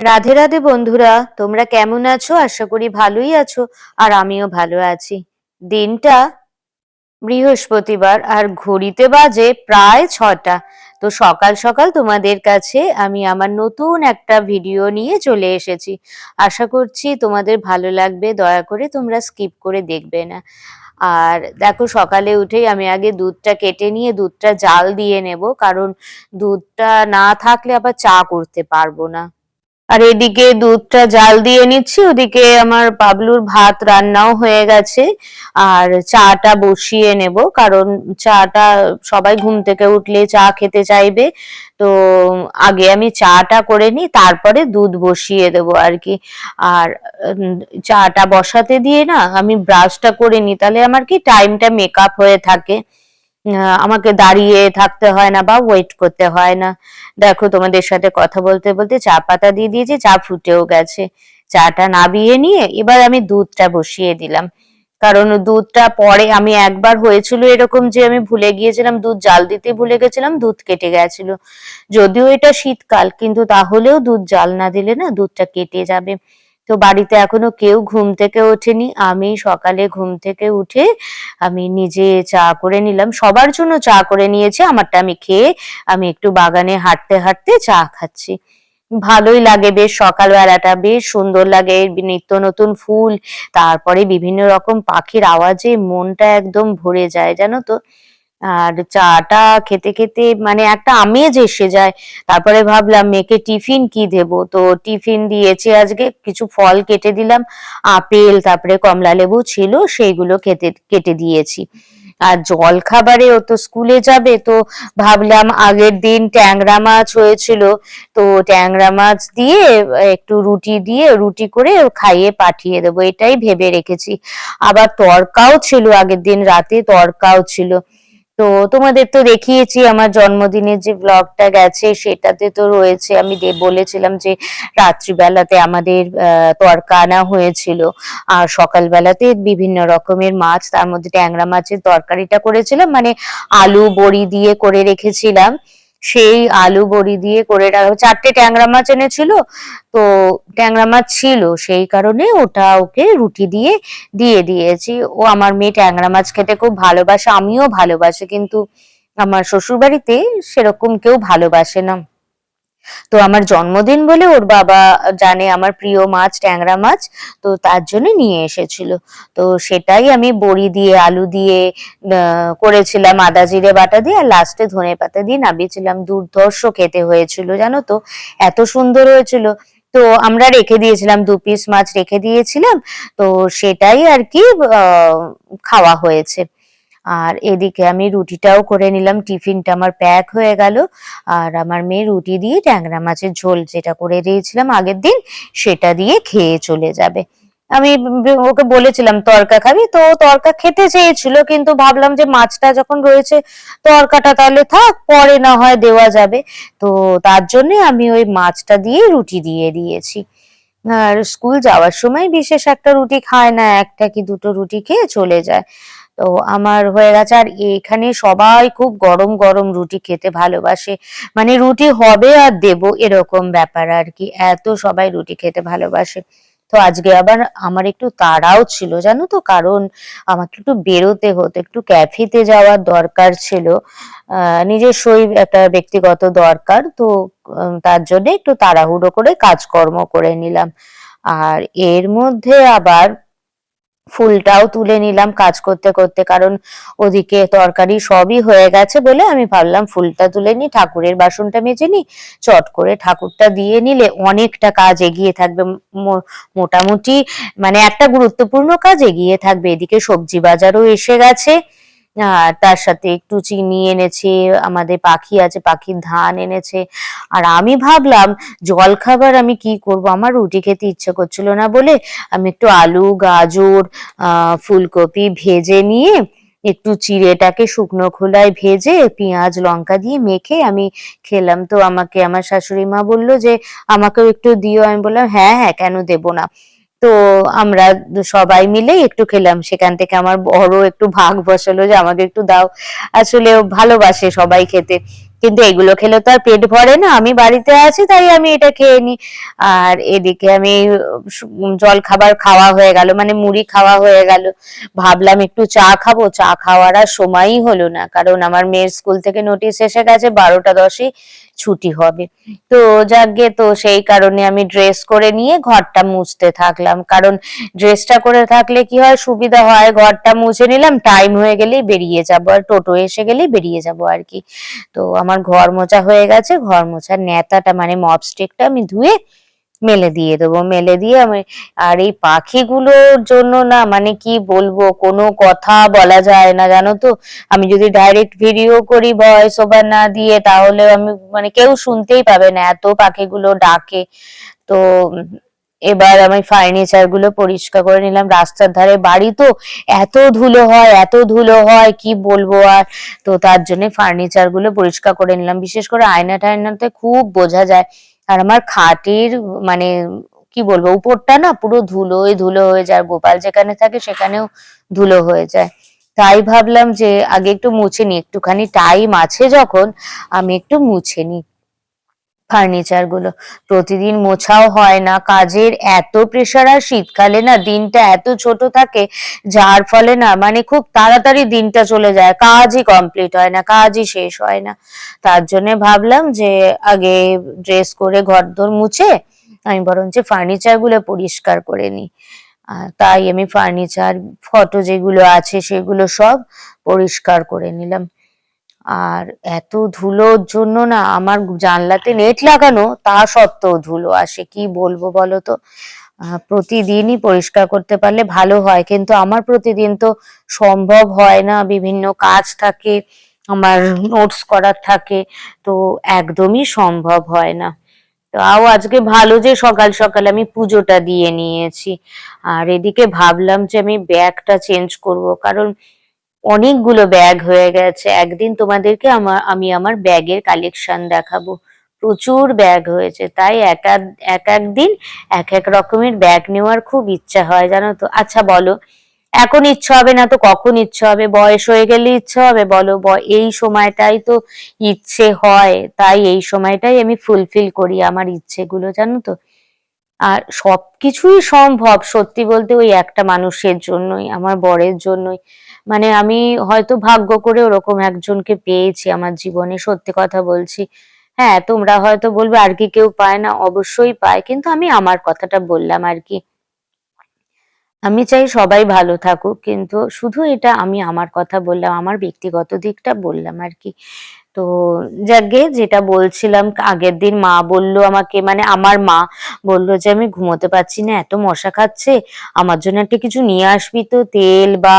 রাধে রাধে বন্ধুরা, তোমরা কেমন আছো? আশা করি ভালোই আছো, আর আমিও ভালো আছি। দিনটা বৃহস্পতিবার, আর ঘড়িতে বাজে প্রায় ছটা। তো সকাল সকাল তোমাদের কাছে আমি আমার নতুন একটা ভিডিও নিয়ে চলে এসেছি। আশা করছি তোমাদের ভালো লাগবে, দয়া করে তোমরা স্কিপ করে দেখবে না। আর দেখো, সকালে উঠেই আমি আগে দুধটা কেটে নিয়ে দুধটা জাল দিয়ে নেব, কারণ দুধটা না থাকলে আবার চা করতে পারব না। আর এদিকে দুধটা জাল দিয়ে নিচ্ছি, ওদিকে আমার বাবলুর ভাত রান্নাও হয়ে গেছে। আর চাটা বসিয়ে নেব, কারণ চাটা সবাই ঘুম থেকে উঠলে চা খেতে চাইবে। তো আগে আমি চাটা করে নিই, তারপরে দুধ বসিয়ে দেব আর কি। আর চাটা বসাতে দিয়ে না আমি ব্রাশটা করে নিই, তাহলে আমার কি টাইমটা মেকআপ হয়ে থাকে। আমাকে দাঁড়িয়ে থাকতে হয় না বা ওয়েট করতে হয় না। দেখো, তোমাদের সাথে কথা বলতে বলতে চা পাতা দিয়ে দিয়েছি, চা ফুটেও গেছে। চাটা নাবিয়ে নিয়ে এবার আমি দুধটা বসিয়ে দিলাম। কারণ দুধটা পরে আমি একবার হয়েছিল এরকম যে আমি ভুলে গিয়েছিলাম, দুধ জাল দিতে ভুলে গেছিলাম, দুধ কেটে গেছিল। যদিও এটা শীতকাল, কিন্তু তাহলেও দুধ জাল না দিলে না দুধটা কেটে যাবে। তো বাড়িতে এখনও কেউ ঘুম থেকে ওঠেনি। আমি সকালে ঘুম থেকে উঠে আমি নিজে চা করে নিলাম। সবার জন্য চা করে নিয়েছি, আমারটা আমি খেয়ে আমি একটু বাগানে হাঁটতে হাঁটতে চা খাচ্ছি। ভালোই লাগে বেশ সকালবেলাটা, বেশ সুন্দর লাগে নিত্য নতুন ফুল, তারপরে বিভিন্ন রকম পাখির আওয়াজে মনটা একদম ভরে যায়, জানো তো? আর চাটা খেতে খেতে মানে একটা আমেজ এসে যায়। তারপরে ভাবলাম, মেয়েকে টিফিন কি দেব? তো টিফিন দিয়েছি আজকে, কিছু ফল কেটে দিলাম, আপেল, তারপরে কমলা লেবু ছিল, সেইগুলো খেতে, কেটে দিয়েছি। আর জল খাবারে ও তো স্কুলে যাবে, তো ভাবলাম আগের দিন ট্যাংরা মাছ হয়েছিল, তো ট্যাংরা মাছ দিয়ে একটু রুটি দিয়ে, রুটি করে খাইয়ে পাঠিয়ে দেবো, এটাই ভেবে রেখেছি। আবার তরকাও ছিল আগের দিন রাতে, তরকাও ছিল। তো তোমাদের তো দেখিয়েছি আমার জন্মদিনের যে ব্লগটা গেছে, সেটাতে তো রয়েছে। আমি বলেছিলাম যে রাত্রিবেলাতে আমাদের তরকা আনা হয়েছিল। আর সকালবেলাতে বিভিন্ন রকমের মাছ, তার মধ্যে ট্যাংরা মাছের তরকারিটা করেছিলাম। মানে আলু বড়ি দিয়ে করে রেখেছিলাম। সেই আলু বড়ি দিয়ে করে রাখা চারটে ট্যাংরা মাছ এনেছিল, তো ট্যাংরা মাছ ছিল, সেই কারণে ওটা ওকে রুটি দিয়ে দিয়ে দিয়েছি। ও আমার মেয়ে ট্যাংরা মাছ খেতে খুব ভালোবাসে, আমিও ভালোবাসি, কিন্তু আমার শ্বশুর বাড়িতে সেরকম কেউ ভালোবাসে না। তো আমার জন্মদিন বলে ওর বাবা জানে আমার প্রিয় মাছ, ট্যাংরা মাছ, তো তার জন্য নিয়ে এসেছিল। তো সেটাই আমি বড়ি দিয়ে, আলু দিয়ে করেছিলাম আদা, জিরে, বাটা দিয়ে, আর লাস্টে ধনে পাতা দিয়ে নামিয়েছিলাম। দুর্ধর্ষ খেতে হয়েছিল, জানো তো? এত সুন্দর হয়েছিল। তো আমরা রেখে দিয়েছিলাম, দু পিস মাছ রেখে দিয়েছিলাম। তো সেটাই আর কি খাওয়া হয়েছে। আর এদিকে আমি রুটিটাও করে নিলাম, টিফিনটা আমার প্যাক হয়ে গেল। আর আমার মেয়ে রুটি দিয়ে ট্যাংরা মাছের ঝোল যেটা করে দিয়েছিলাম আগের দিন, সেটা দিয়ে খেয়ে চলে যাবে। আমি ওকে বলেছিলাম, তরকা খাবি? তো তরকা খেতে চেয়েছিল, কিন্তু ভাবলাম যে মাছটা যখন রয়েছে, তরকাটা তাহলে থাক, পরে না হয় দেওয়া যাবে। তো তার জন্য আমি ওই মাছটা দিয়ে রুটি দিয়ে দিয়েছি। আর স্কুল যাওয়ার সময় বিশেষ একটা রুটি খায় না, একটা কি দুটো রুটি খেয়ে চলে যায়। তো আমার হয়ে গেছে। আর এখানে সবাই খুব গরম গরম রুটি খেতে ভালোবাসে। মানে রুটি হবে আর দেবো এরকম ব্যাপার আর কি। এত সবাই রুটি খেতে ভালোবাসে। তো আজকে আবার আমার একটু তাড়াও ছিল, জানো তো? কারণ আমাকে একটু বেরোতে হতো, একটু ক্যাফেতে যাওয়ার দরকার ছিল। আহ নিজস্বই একটা ব্যক্তিগত দরকার। তো তার জন্য একটু তাড়াহুড়ো করে কাজকর্ম করে নিলাম। আর এর মধ্যে আবার ফুলটাও তুলে নিলাম কাজ করতে করতে, কারণ ওদিকে তরকারি সবই হয়ে গেছে বলে আমি ভাবলাম ফুলটা তুলে নি ঠাকুরের বাসনটা মেজে নি চট করে ঠাকুরটা দিয়ে নিলে অনেকটা কাজ এগিয়ে থাকবে মোটামুটি মানে একটা গুরুত্বপূর্ণ কাজ এগিয়ে থাকবে। এদিকে সবজি বাজারও এসে গেছে। তার সাথে একটু চিনি এনেছে, আমাদের পাখি আছে, পাখির ধান এনেছে। আর আমি ভাবলাম জল খাবার আমি কি করব? আমার রুটি খেতে ইচ্ছে করছিল না বলে আমি একটু আলু, গাজর ফুলকপি ভেজে নিয়ে একটু চিড়েটাকে শুকনো খোলায় ভেজে পেঁয়াজ, লঙ্কা দিয়ে মেখে আমি খেলাম। তো আমাকে, আমার শাশুড়ি মা বলল যে, আমাকেও একটু দিও। আমি বললাম হ্যাঁ হ্যাঁ কেন দেবো না? তো আমরা সবাই মিলে একটু খেলাম। সেখান থেকে আমার বড় একটু ভাগ বসালো যে আমাকে একটু দাও। আসলে ভালোবাসে সবাই খেতে। কিন্তু এগুলো খেলে তো আর পেট ভরে না। আমি বাড়িতে আছি, তাই আমি এটা খেয়ে নিই আর এদিকে আমি জল খাবার খাওয়া হয়ে গেল মানে মুড়ি খাওয়া হয়ে গেল। ভাবলাম একটু চা খাব। চা খাওয়ার আর সময়ই হলো না, কারণ আমার মেয়ের স্কুল থেকে নোটিশ এসে গেছে বারোটা দশে ছুটি হবে। তো যাকগে, তো সেই কারণে আমি ড্রেস করে নিয়ে ঘরটা মুছতে থাকলাম। কারণ ড্রেসটা করে থাকলে কি হয়, সুবিধা হয়। ঘরটা মুছে নিলাম টাইম হয়ে গেলেই বেরিয়ে যাব। আর টোটো এসে গেলেই বেরিয়ে যাব আর কি। তো আমার ঘর মোছা হয়ে গেছে, ঘর মোছার নেতাটা মানে মপ স্টিকটা আমি ধুয়ে মেলে দিয়ে দেবো। মেলে দিয়ে আমি, আর এই পাখিগুলোর জন্য না মানে কি বলব, কোনো কথা বলা যায় না, জানো তো? আমি যদি ডাইরেক্ট ভিডিও করি ভয়েস ওভার না দিয়ে, তাহলে আমি মানে কেউ শুনতেই পাবে না, এত পাখিগুলো ডাকে। তো এবার আমি ফার্নিচারগুলো পরিষ্কার করে নিলাম। রাস্তার ধারে বাড়ি তো এত ধুলো হয়, এত ধুলো হয়, কি বলব আর? তো তার জন্য ফার্নিচারগুলো পরিষ্কার করে নিলাম। বিশেষ করে আয়না টায়নাতে খুব বোঝা যায়। আর আমার খাটের মানে কি বলব, উপরটা না পুরো ধুলোয় ধুলো হয়ে যায়। গোপাল যেখানে থাকে সেখানেও ধুলো হয়ে যায়। তাই ভাবলাম যে আগে একটু মুছে নি একটুখানি টাইম আছে যখন, আমি একটু মুছে নিই। ফার্নিচারগুলো। প্রতিদিন মোছাও হয় না, কাজের এত প্রেশার আর শীতকালে না দিনটা এত ছোট থাকে, যার ফলে না মানে খুব তাড়াতাড়ি দিনটা চলে যায়, কাজই কমপ্লিট হয় না, কাজই শেষ হয় না। তার জন্য ভাবলাম যে আগে ড্রেস করে ঘরদোর মুছে আমি বরঞ্চ ফার্নিচারগুলো পরিষ্কার করে নিই। তাই আমি ফার্নিচার ফটো যেগুলো আছে সেগুলো সব পরিষ্কার করে নিলাম। আর এত ধুলোর জন্য না আমার জানলাতে নেট লাগানো, তা সত্ত্বেও ধুলো। আসে কি বলব বলো তো? প্রতিদিনই পরিষ্কার করতে পারলে ভালো হয়। কিন্তু আমার প্রতিদিন তো সম্ভব হয় না। বিভিন্ন কাজ থাকে, আমার নোটস করার থাকে, তো একদমই সম্ভব হয় না। তাও আজকে ভালো যে সকাল সকাল আমি পুজোটা দিয়ে নিয়েছি। আর এদিকে ভাবলাম যে আমি ব্যাগটা চেঞ্জ করব। কারণ অনেকগুলো ব্যাগ হয়ে গেছে। একদিন তোমাদেরকে আমার আমি আমার ব্যাগের কালেকশন দেখাবো। প্রচুর ব্যাগ হয়েছে। তাই এক এক একদিন এক এক রকমের ব্যাগ নেওয়ার খুব ইচ্ছা হয়, জানো তো? আচ্ছা বলো, এখন ইচ্ছা হবে না তো কখন ইচ্ছা হবে? বয়স হয়ে গেলে ইচ্ছা হবে, বলো? এই সময়টাই তো ইচ্ছে হয়। তাই এই সময়টাই আমি ফুলফিল করি আমার ইচ্ছেগুলো, জানো তো? আর সবকিছুই সম্ভব, সত্যি বলতে ওই একটা মানুষের জন্যই, আমার বরের জন্যই। মানে আমি হয়তো ভাগ্য করে ওরকম একজনকে পেয়েছি আমার জীবনে, সত্যি কথা বলছি। হ্যাঁ তোমরা হয়তো বলবে, আর কি কেউ পায় না? অবশ্যই পায়, কিন্তু আমি আমার কথাটা বললাম আর কি। আমি চাই সবাই ভালো থাকুক, কিন্তু শুধু এটা আমি আমার কথা বললাম, আমার ব্যক্তিগত দিকটা বললাম আর কি। তো যাকে যেটা বলছিলাম, আগের দিন মা বলল আমাকে মানে আমার মা বলল যে আমি ঘুমোতে পারছি না, এত মশা খাচ্ছে, আমার জন্য একটা কিছু নিয়ে আসবি তো, তেল বা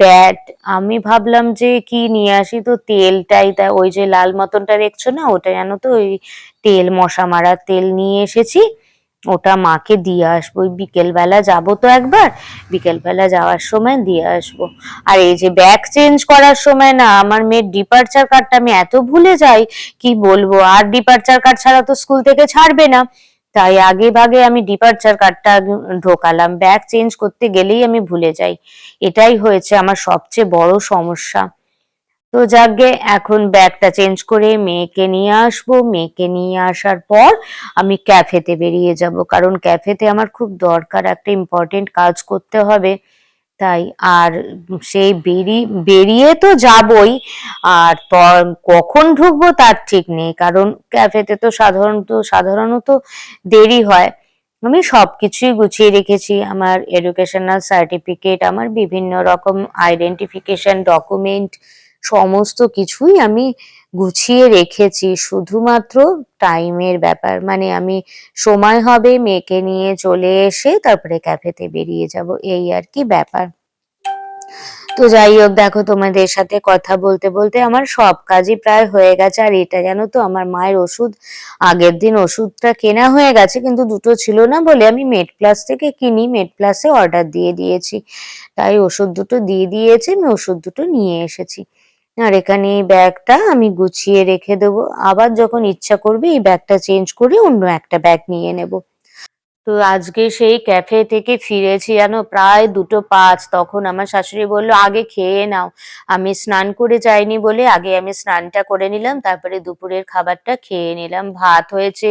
ব্যাট আমি ভাবলাম যে কি নিয়ে আসি তো, তেলটাই, তা ওই যে লাল মতনটা দেখছ না, ওটা জানো তো, ওই তেল, মশা মারার তেল নিয়ে এসেছি। ওটা মাকে দিয়ে আসব, ওই বিকেলবেলা যাব তো একবার, বিকেলবেলা যাওয়ার সময় দিয়ে আসব। আর এই যে ব্যাগ চেঞ্জ করার সময় না, আমার মেয়ের ডিপার্চার কার্ডটা আমি এত ভুলে যাই, কি বলব, আর ডিপার্চার কার্ড ছাড়া তো স্কুল থেকে ছাড়বে না। তাই আগে ভাগে আমি ডিপার্চার কার্ডটা ঢোকালাম। ব্যাগ চেঞ্জ করতে গেলেই আমি ভুলে যাই। এটাই হয়েছে আমার সবচেয়ে বড় সমস্যা। তো যাকে এখন ব্যাগটা চেঞ্জ করে মেয়েকে নিয়ে আসব। মেয়েকে নিয়ে আসার পর আমি ক্যাফেতে বেরিয়ে যাব, কারণ ক্যাফেতে আমার খুব দরকার, একটা ইম্পর্টেন্ট কাজ করতে হবে। তাই আর সেই বেরিয়ে বেরিয়ে তো যাবই, আর কখন ঢুকবো তার ঠিক নেই, কারণ ক্যাফেতে তো সাধারণত সাধারণত দেরি হয়। আমি সব কিছুই গুছিয়ে রেখেছি, আমার এডুকেশনাল সার্টিফিকেট আমার বিভিন্ন রকম আইডেন্টিফিকেশন ডকুমেন্ট সমস্ত কিছুই আমি গুছিয়ে রেখেছি। শুধুমাত্র টাইমের ব্যাপার। মানে আমি সময় হবে, মেয়েকে নিয়ে চলে এসে তারপরে ক্যাফেতে বেরিয়ে যাব। এই আর কি ব্যাপার। তো যাই হোক, দেখো তোমাদের সাথে কথা বলতে বলতে আমার সব কাজই প্রায় হয়ে গেছে। আর এটা জানো তো, আমার মায়ের ওষুধ, আগের দিন ওষুধটা কেনা হয়ে গেছে, কিন্তু দুটো ছিল না বলে আমি মেড প্লাস থেকে কিনি। মেড প্লাসে অর্ডার দিয়ে দিয়েছি। তাই ওষুধ দুটো দিয়ে দিয়েছে, আমি ওষুধ দুটো নিয়ে এসেছি। আর এখানে এই ব্যাগটা আমি গুছিয়ে রেখে দেবো। আবার যখন ইচ্ছা করবে এই ব্যাগটা চেঞ্জ করে অন্য একটা ব্যাগ নিয়ে নেব। তো আজকে সেই ক্যাফে থেকে ফিরেছি জানো, প্রায় দুটো পাঁচ। তখন আমার শাশুড়ি বলল, আগে খেয়ে নাও। আমি স্নান করে যাইনি বলে আগে আমি স্নানটা করে নিলাম, তারপরে দুপুরের খাবারটা খেয়ে নিলাম। ভাত হয়েছে,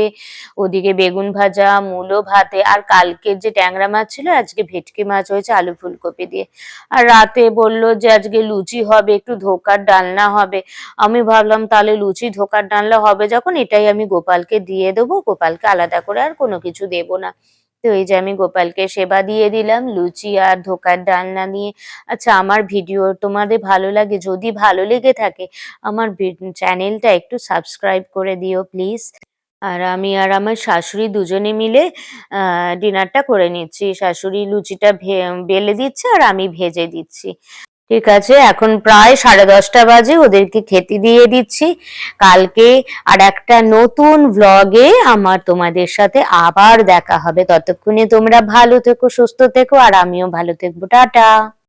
ওদিকে বেগুন ভাজা, মূলো ভাতে, আর কালকের যে ট্যাংরা মাছ ছিল, আজকে ভেটকি মাছ হয়েছে আলু ফুলকপি দিয়ে। আর রাতে বলল যে আজকে লুচি হবে, একটু ধোকার ডালনা হবে। আমি ভাবলাম, তাহলে লুচি ধোকার ডালনা হবে যখন, এটাই আমি গোপালকে দিয়ে দেবো, গোপালকে আলাদা করে আর কোনো কিছু দেবো না। তো এই যে আমি গোপালকে সেবা দিয়ে দিলাম, লুচি আর ধোকার ডালনা নিয়ে। আচ্ছা আমার ভিডিও তোমাদের ভালো লাগে? যদি ভালো লেগে থাকে, আমার চ্যানেলটা একটু সাবস্ক্রাইব করে দিও প্লিজ। আর আমি আর আমার শাশুড়ি দুজনে মিলে ডিনারটা করে নিচ্ছি। শাশুড়ি লুচিটা বেলে দিচ্ছে আর আমি ভেজে দিচ্ছি। ঠিক আছে, এখন প্রায় সাড়ে দশটা বাজে, ওদেরকে খেতে দিয়ে দিচ্ছি। কালকে আর একটা নতুন ভ্লগে আমার তোমাদের সাথে আবার দেখা হবে। ততক্ষণে তোমরা ভালো থেকো, সুস্থ থেকো, আর আমিও ভালো থেকবো। টাটা!